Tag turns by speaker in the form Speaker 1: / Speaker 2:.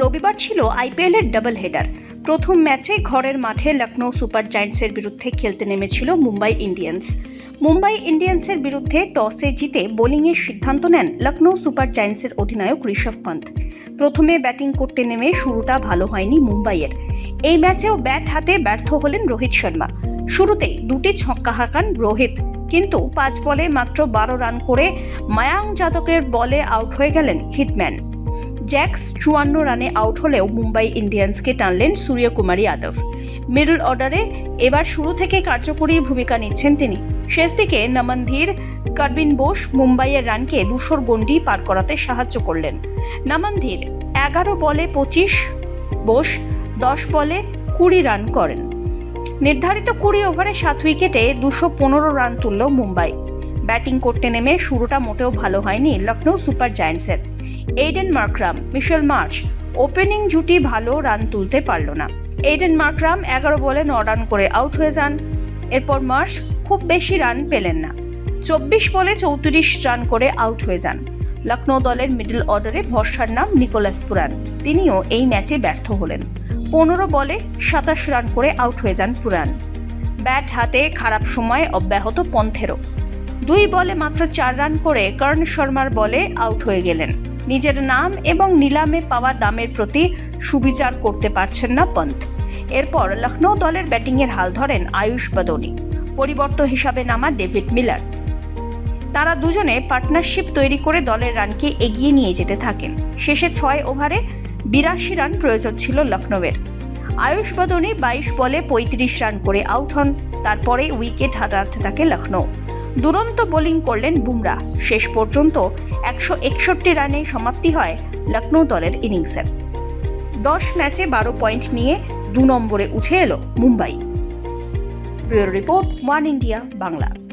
Speaker 1: রবিবার ছিল আইপিএলের ডাবল হেডার প্রথম ম্যাচে ঘরের মাঠে লখনৌ সুপার জায়ান্টসের বিরুদ্ধে খেলতে নেমেছিল মুম্বাই ইন্ডিয়ান্স। মুম্বাই ইন্ডিয়ান্সের বিরুদ্ধে টসে জিতে বোলিংয়ের সিদ্ধান্ত নেন লখনৌ সুপার জায়ান্টসের অধিনায়ক ঋষভ পন্থ। প্রথমে ব্যাটিং করতে নেমে শুরুটা ভালো হয়নি মুম্বাইয়ের। এই ম্যাচেও ব্যাট হাতে ব্যর্থ হলেন রোহিত শর্মা। শুরুতেই দুটি ছক্কা হাঁকান রোহিত, কিন্তু পাঁচ বলে মাত্র বারো রান করে মায়াং যাদকের বলে আউট হয়ে গেলেন হিটম্যান। জ্যাক্স চুয়ান্ন রানে আউট হলেও মুম্বাই ইন্ডিয়ান্সকে টানলেন সূর্যকুমার যাদব। মিডল অর্ডারে এবার শুরু থেকে কার্যকরী ভূমিকা নিচ্ছেন তিনি। শেষ দিকে নমনধীর করবিন বোস মুম্বাইয়ের রানকে দুশোর গণ্ডি পার করাতে সাহায্য করলেন। নমনধীর এগারো বলে পঁচিশ, বোস দশ বলে কুড়ি রান করেন। নির্ধারিত কুড়ি ওভারে সাত উইকেটে দুশো পনেরো রান তুলল মুম্বাই। ব্যাটিং করতে নেমে শুরুটা মোটেও ভালো হয়নি Lucknow super জায়ান্টসের। Aiden Markram Mitchell Marsh opening জুটি ভালো রান তুলতে পারল না। এইডেন মার্করাম এগারো বলে ন রান করে আউট হয়ে যান। এরপর মার্চ খুব বেশি রান পেলেন না। চব্বিশ বলে চৌত্রিশ রান করে আউট হয়ে যান। লখনৌ দলের মিডল অর্ডারে ভরসার নাম নিকোলাস পুরান তিনিও এই ম্যাচে ব্যর্থ হলেন। পনেরো বলে সাতাশ রান করে আউট হয়ে যান পুরান ব্যাট হাতে খারাপ সময় অব্যাহত পন্থেরও। দুই বলে মাত্র চার রান করে কর্ণ শর্মার বলে আউট হয়ে গেলেন। নিজের নাম এবং নিলামে পাওয়া দামের প্রতি সুবিচার করতে পারছেন না পন্থ। এরপর লখনৌ দলের ব্যাটিংয়ের হাল ধরেন আয়ুষ বদনি পরিবর্ত হিসাবে নামা ডেভিড মিলার। তারা দুজনে পার্টনারশিপ তৈরি করে দলের রানকে এগিয়ে নিয়ে যেতে থাকেন। শেষে ছয় ওভারে বিরাশি রান প্রয়োজন ছিল লখনৌয়ের আয়ুষ বদনী বাইশ বলে পঁয়ত্রিশ রান করে আউট হন তারপরে উইকেট হারাতে থাকে লখনৌ দুরন্ত বোলিং করলেন বুমরা। শেষ পর্যন্ত একশো একষট্টি রানে সমাপ্তি হয় লখনৌ দলের ইনিংসের দশ ম্যাচে বারো পয়েন্ট নিয়ে দু নম্বরে উঠে এলো Mumbai. Bureau report, one India, Bangla.